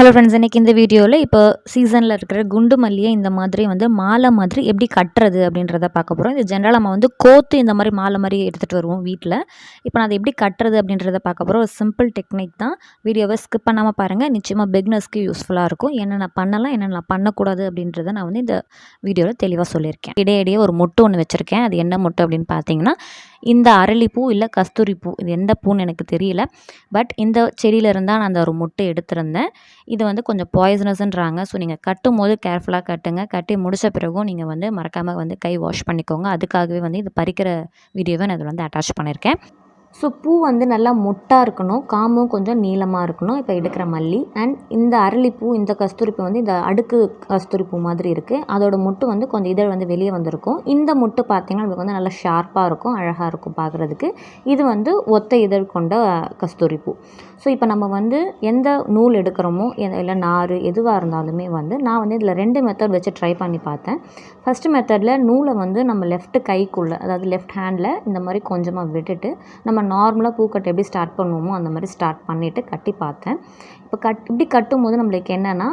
Hello friends இன்றைக்கி இந்த வீடியோவில் இப்போ சீசனில் இருக்கிற குண்டு மல்லியை இந்த மாதிரி வந்து மாலை மாதிரி எப்படி கட்டுறது அப்படின்றத பார்க்க போகிறோம் இது ஜென்ரலாக நம்ம வந்து கோத்து இந்த மாதிரி மாலை மாதிரி எடுத்துகிட்டு வருவோம் வீட்டில் இப்போ நான் அதை எப்படி கட்டுறது அப்படின்றத பார்க்க போகிறோம் ஒரு சிம்பிள் டெக்னிக் தான். வீடியோவை ஸ்கிப் பண்ணாமல் பாருங்கள் நிச்சயமாக பிக்னஸ்க்கு யூஸ்ஃபுல்லாக இருக்கும். என்னென்ன பண்ணலாம் என்னென்ன பண்ணக்கூடாது அப்படின்றத நான் வந்து இந்த வீடியோவில் தெளிவாக சொல்லியிருக்கேன். இடையிடையே ஒரு மொட்டு ஒன்று வச்சுருக்கேன். அது என்ன மொட்டு அப்படின்னு பார்த்தீங்கன்னா இந்த அரளிப்பூ இல்லை கஸ்தூரி பூ இது எந்த பூன்னு எனக்கு தெரியல. பட் இந்த செடியிலிருந்தால் நான் அந்த ஒரு முட்டை எடுத்திருந்தேன். இது வந்து கொஞ்சம் பாய்சனஸ்ன்றாங்க ஸோ நீங்கள் கட்டும் போது கேர்ஃபுல்லாக கட்டுங்க. கட்டி முடித்த பிறகும் நீங்கள் வந்து மறக்காமல் வந்து கை வாஷ் பண்ணிக்கோங்க. அதுக்காகவே வந்து இது பறிக்கிற வீடியோவை நான் இதில் வந்து அட்டாச் பண்ணியிருக்கேன் ஸோ பூ வந்து நல்லா மொட்டாக இருக்கணும். காம்பும் கொஞ்சம் நீளமாக இருக்கணும். இப்போ எடுக்கிற மல்லி. அண்ட் இந்த அரளிப்பூ இந்த கஸ்தூரிப்பூ வந்து இந்த அடுக்கு கஸ்தூரிப்பூ மாதிரி இருக்குது அதோட மொட்டு வந்து கொஞ்சம் இதழ் வந்து வெளியே வந்திருக்கும். இந்த மொட்டு பார்த்திங்கன்னா நமக்கு வந்து நல்லா ஷார்ப்பாக இருக்கும் அழகாக இருக்கும் பார்க்குறதுக்கு இது வந்து ஒத்த இதழ் கொண்ட கஸ்தூரிப்பூ. ஸோ இப்போ நம்ம வந்து எந்த நூல் எடுக்கிறோமோ இல்லை நார் எதுவாக இருந்தாலுமே வந்து நான் வந்து இதில் ரெண்டு மெத்தட் வச்சு ட்ரை பண்ணி பார்த்தேன். ஃபஸ்ட்டு மெத்தடில் நூலை வந்து நம்ம லெஃப்ட் கைக்குள்ளே அதாவது லெஃப்ட் ஹேண்டில் இந்த மாதிரி கொஞ்சமாக விட்டுட்டு நம்ம நார்மலாக பூக்கட்டை எப்படி ஸ்டார்ட் பண்ணுவோமோ அந்த மாதிரி ஸ்டார்ட் பண்ணிவிட்டு கட்டி பார்த்தேன். இப்போ கட் இப்படி கட்டும்போது நம்மளுக்கு என்னென்னா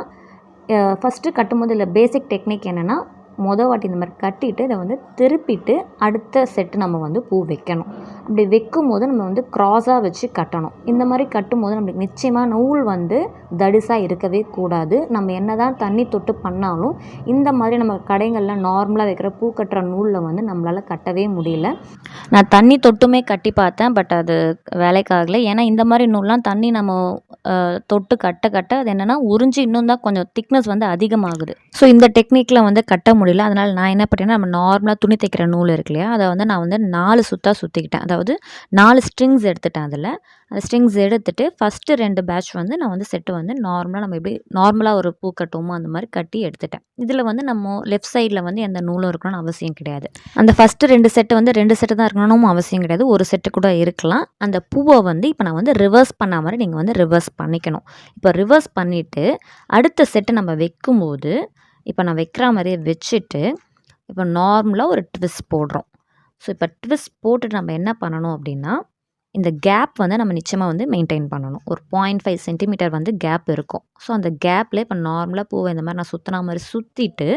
ஃபஸ்ட்டு கட்டும்போது இல்லை பேசிக் டெக்னிக் என்னென்னா மொதல் வாட்டி இந்த மாதிரி கட்டிட்டு இதை வந்து திருப்பிட்டு அடுத்த செட்டு நம்ம வந்து பூ வைக்கணும். அப்படி வைக்கும் போது நம்ம வந்து க்ராஸாக வச்சு கட்டணும். இந்த மாதிரி கட்டும் போது நம்மளுக்கு நிச்சயமாக நூல் வந்து தடிசாக இருக்கவே கூடாது. நம்ம என்ன தான் தண்ணி தொட்டு பண்ணாலும் இந்த மாதிரி நம்ம கடைகளில் நார்மலாக வைக்கிற பூ கட்டுற நூலில் வந்து நம்மளால் கட்டவே முடியல. நான் தண்ணி தொட்டுமே கட்டி பார்த்தேன் பட் அது வேலைக்காகலை ஏன்னா இந்த மாதிரி நூல்லாம் தண்ணி நம்ம தொட்டு கட்ட கட்ட அது என்னென்னா உறிஞ்சி இன்னும் தான் கொஞ்சம் திக்னஸ் வந்து அதிகமாகுது. ஸோ இந்த டெக்னிக்கில் வந்து கட்ட முடியல. அதனால் நான் என்ன பண்ணேன்னா நம்ம நார்மலாக துணி தைக்கிற நூல் இருக்கு இல்லையா? அதை வந்து நான் வந்து நாலு சுத்தாக சுற்றிக்கிட்டேன் அதாவது நாலு ஸ்ட்ரிங்ஸ் எடுத்துட்டேன் அதில். அந்த ஸ்ட்ரிங்ஸ் எடுத்துகிட்டு ஃபஸ்ட்டு ரெண்டு பேட்ச் வந்து நான் வந்து செட்டு வந்து நார்மலாக நம்ம எப்படி நார்மலாக ஒரு பூ கட்டுவோமோ அந்த மாதிரி கட்டி எடுத்துட்டேன். இதில் வந்து நம்ம லெஃப்ட் சைடில் வந்து எந்த நூலும் இருக்கணும்னு அவசியம் கிடையாது. அந்த ஃபஸ்ட்டு ரெண்டு செட்டு வந்து ரெண்டு செட்டு தான் இருக்கணும்னு அவசியம் கிடையாது. ஒரு செட்டு கூட இருக்கலாம். அந்த பூவை வந்து இப்போ நான் வந்து ரிவர்ஸ் பண்ண மாதிரி நீங்கள் வந்து ரிவர்ஸ் பண்ணிக்கணும். இப்போ ரிவர்ஸ் பண்ணிவிட்டு அடுத்த செட்டு நம்ம வைக்கும்போது இப்போ நான் வைக்கிற மாதிரியே வச்சுட்டு இப்போ நார்மலாக ஒரு ட்விஸ்ட் போடுறோம். ஸோ இப்போ ட்விஸ்ட் போட்டுட்டு நம்ம என்ன பண்ணணும் அப்படின்னா இந்த கேப் வந்து நம்ம நிச்சயமாக வந்து மெயின்டைன் பண்ணணும். ஒரு பாயிண்ட் ஃபைவ் சென்டிமீட்டர் வந்து கேப் இருக்கும். ஸோ அந்த கேப்பில் இப்போ நார்மலாக பூவை இந்த மாதிரி நான் சுற்றின மாதிரி சுற்றிட்டு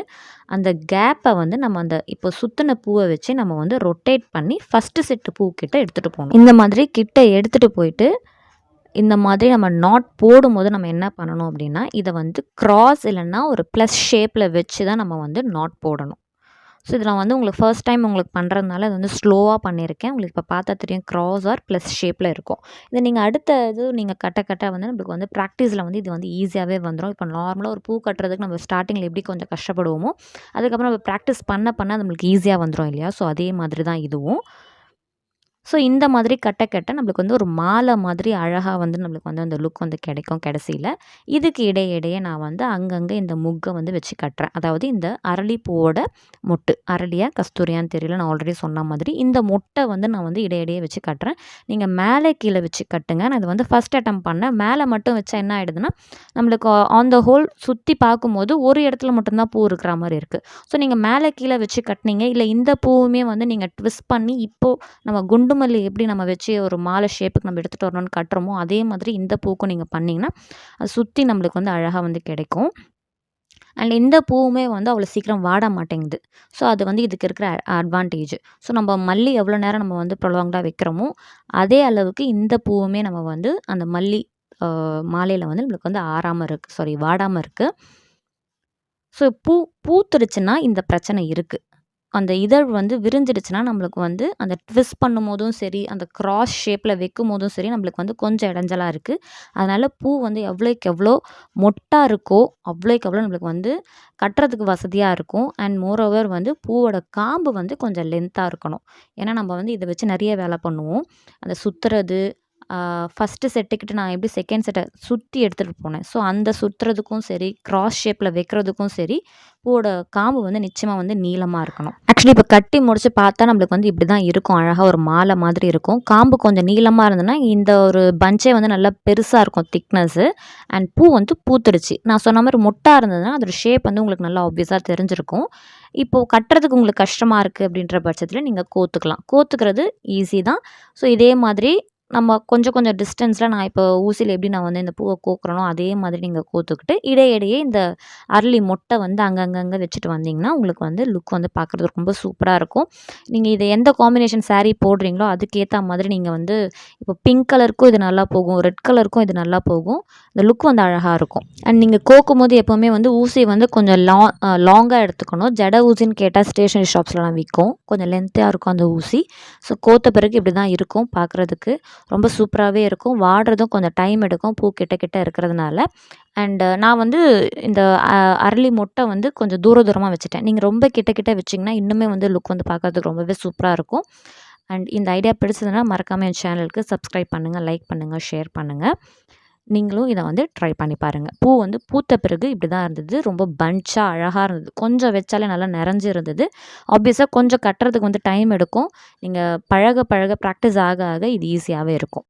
அந்த கேப்பை வந்து நம்ம அந்த இப்போ சுற்றின பூவை வச்சு நம்ம வந்து ரொட்டேட் பண்ணி ஃபஸ்ட்டு செட்டு பூ கிட்ட எடுத்துகிட்டு போகணும். இந்த மாதிரி கிட்ட எடுத்துகிட்டு போயிட்டு இந்த மாதிரி நம்ம நாட் போடும்போது நம்ம என்ன பண்ணணும் அப்படின்னா இதை வந்து க்ராஸ் இல்லைன்னா ஒரு ப்ளஸ் ஷேப்பில் வச்சு தான் நம்ம வந்து நாட் போடணும். ஸோ இதில் வந்து உங்களுக்கு ஃபர்ஸ்ட் டைம் உங்களுக்கு பண்ணுறதுனால அது வந்து ஸ்லோவாக பண்ணியிருக்கேன். உங்களுக்கு இப்போ பார்த்தா தெரியும் க்ராஸ் ஆர் ப்ளஸ் ஷேப்பில் இருக்கும். இதை நீங்கள் அடுத்த இது நீங்கள் கட்ட கட்ட வந்து நம்மளுக்கு வந்து ப்ராக்டிஸில் வந்து இது வந்து ஈஸியாகவே வந்துடும் இப்போ நார்மலாக ஒரு பூ கட்டுறதுக்கு நம்ம ஸ்டார்டிங்கில் எப்படி கொஞ்சம் கஷ்டப்படுவோமோ அதுக்கப்புறம் நம்ம ப்ராக்டிஸ் பண்ண பண்ண நம்மளுக்கு ஈஸியாக வந்துடும் இல்லையா? ஸோ அதே மாதிரி தான் இதுவும். ஸோ இந்த மாதிரி கட்ட கட்ட நம்மளுக்கு வந்து ஒரு மாலை மாதிரி அழகாக வந்து நம்மளுக்கு வந்து அந்த லுக் வந்து கிடைக்கும் கடைசியில். இதுக்கு இடையே இடையே நான் வந்து அங்கங்கே இந்த முக்கை வந்து வச்சு கட்டுறேன். அதாவது இந்த அரளிப்பூவோட மொட்டு அரளியா கஸ்தூரியான்னு தெரியல நான் ஆல்ரெடி சொன்ன மாதிரி இந்த மொட்டை வந்து நான் வந்து இடையிடையே வச்சு கட்டுறேன். நீங்கள் மேலே கீழே வச்சு கட்டுங்க. நான் இது வந்து ஃபஸ்ட் அட்டம் பண்ணேன். மேலே மட்டும் வச்சா என்ன ஆகிடுதுன்னா நம்மளுக்கு ஆன் த ஹோல் சுற்றி பார்க்கும்போது ஒரு இடத்துல மட்டும்தான் பூ இருக்கிற மாதிரி இருக்குது ஸோ நீங்கள் மேலே கீழே வச்சு கட்டினீங்க. இல்லை இந்த பூவுமே வந்து நீங்கள் ட்விஸ்ட் பண்ணி இப்போது நம்ம குண்டு குண்டுமல்லி எப்படி நம்ம வச்சு ஒரு மாலை ஷேப்புக்கு நம்ம எடுத்துகிட்டு வரணும்னு கட்டுறோமோ அதே மாதிரி இந்த பூக்கும் நீங்கள் பண்ணிங்கன்னா அது சுற்றி நம்மளுக்கு வந்து அழகாக வந்து கிடைக்கும். அண்ட் இந்த பூவுமே வந்து அவ்வளோ சீக்கிரம் வாட மாட்டேங்குது. ஸோ அது வந்து இதுக்கு இருக்கிற அட்வான்டேஜ் ஸோ நம்ம மல்லி எவ்வளோ நேரம் நம்ம வந்து ப்ரொலாங்டாக வைக்கிறோமோ அதே அளவுக்கு இந்த பூவுமே நம்ம வந்து அந்த மல்லி மாலையில் வந்து நம்மளுக்கு வந்து ஆறாமல் இருக்குது சாரி வாடாமல் இருக்குது ஸோ பூ பூத்துருச்சுன்னா இந்த பிரச்சனை இருக்குது அந்த இதழ் வந்து விரிஞ்சிடுச்சுன்னா நம்மளுக்கு வந்து அந்த ட்விஸ்ட் பண்ணும்போதும் சரி அந்த க்ராஸ் ஷேப்பில் வைக்கும் போதும் சரி நம்மளுக்கு வந்து கொஞ்சம் இடைஞ்சலாக இருக்குது அதனால் பூ வந்து எவ்வளோக்கு எவ்வளோ மொட்டாக இருக்கோ அவ்வளோக்கு எவ்வளோ நம்மளுக்கு வந்து கட்டுறதுக்கு வசதியாக இருக்கும். அண்ட் மோரோவர் வந்து பூவோட காம்பு வந்து கொஞ்சம் லென்த்தாக இருக்கணும். ஏன்னா நம்ம வந்து இதை வச்சு நிறைய வேலை பண்ணுவோம். அந்த சுற்றுறது ஃபஸ்ட்டு செட்டுக்கிட்ட நான் எப்படி செகண்ட் செட்டை சுற்றி எடுத்துகிட்டு போனேன். ஸோ அந்த சுற்றுறதுக்கும் சரி க்ராஸ் ஷேப்பில் வைக்கிறதுக்கும் சரி பூவோட காம்பு வந்து நிச்சயமாக வந்து நீளமாக இருக்கணும். ஆக்சுவலி இப்போ கட்டி முடிச்சு பார்த்தா நம்மளுக்கு வந்து இப்படி தான் இருக்கும். அழகாக ஒரு மாலை மாதிரி இருக்கும். காம்பு கொஞ்சம் நீளமாக இருந்ததுன்னா இந்த ஒரு பஞ்சே வந்து நல்லா பெருசாக இருக்கும் திக்னஸ்ஸு அண்ட் பூ வந்து பூத்துடுச்சு. நான் சொன்ன மாதிரி மொட்டாக இருந்ததுன்னா அதோட ஷேப் வந்து உங்களுக்கு நல்லா ஆப்வியஸாக தெரிஞ்சிருக்கும். இப்போது கட்டுறதுக்கு உங்களுக்கு கஷ்டமாக இருக்குது அப்படின்ற பட்சத்தில் நீங்கள் கோத்துக்கலாம். கோத்துக்கிறது ஈஸி தான். ஸோ இதே மாதிரி நம்ம கொஞ்சம் கொஞ்சம் டிஸ்டன்ஸில் நான் இப்போ ஊசியில் எப்படி நான் வந்து இந்த பூவை கோக்குறனோ அதே மாதிரி நீங்கள் கோத்துக்கிட்டு இடையிடையே இந்த அரளி மொட்டை வந்து அங்கங்கங்கே வச்சுட்டு வந்தீங்கன்னா உங்களுக்கு வந்து லுக் வந்து பார்க்குறதுக்கு ரொம்ப சூப்பராக இருக்கும். நீங்கள் இதை எந்த காம்பினேஷன் சாரீ போடுறீங்களோ அதுக்கேற்ற மாதிரி நீங்கள் வந்து இப்போ பிங்க் கலருக்கும் இது நல்லா போகும் ரெட் கலருக்கும் இது நல்லா போகும். இந்த லுக் வந்து அழகாக இருக்கும். அண்ட் நீங்கள் கோக்கும் போது எப்போவுமே வந்து ஊசி வந்து கொஞ்சம் லா லாங்காக எடுத்துக்கணும். ஜட ஊசின்னு கேட்டால் ஸ்டேஷனரி ஷாப்ஸ்லாம் விற்கும் கொஞ்சம் லென்த்தாக இருக்கும் அந்த ஊசி. ஸோ கோத்த பிறகு இப்படி தான் இருக்கும் பார்க்குறதுக்கு. ரொம்ப சூப்பராகவே இருக்கும். வாடுறதும் கொஞ்சம் டைம் எடுக்கும். பூ கிட்ட கிட்ட இருக்கிறதுனால. அண்டு நான் வந்து இந்த அ- அரளி மொட்டை வந்து கொஞ்சம் தூர தூரமாக வச்சுட்டேன். நீங்கள் ரொம்ப கிட்ட கிட்ட வச்சிங்கன்னா இன்னுமே வந்து லுக் வந்து பார்க்குறதுக்கு ரொம்பவே சூப்பராக இருக்கும். அண்ட் இந்த ஐடியா பிடிச்சதுன்னா மறக்காமல் என் சேனலுக்கு சப்ஸ்கிரைப் பண்ணுங்கள் லைக் பண்ணுங்கள் ஷேர் பண்ணுங்கள் நீங்களும் இதை வந்து ட்ரை பண்ணி பாருங்கள் பூ வந்து பூத்த பிறகு இப்படி தான் இருந்தது. ரொம்ப பஞ்சாக அழகாக இருந்தது. கொஞ்சம் வச்சாலே நல்லா நிறைஞ்சு இருந்தது ஆப்வியஸாக கொஞ்சம் கட்டுறதுக்கு வந்து டைம் எடுக்கும். நீங்கள் பழக பழக ப்ராக்டிஸ் ஆக ஆக இது ஈஸியாகவே இருக்கும்.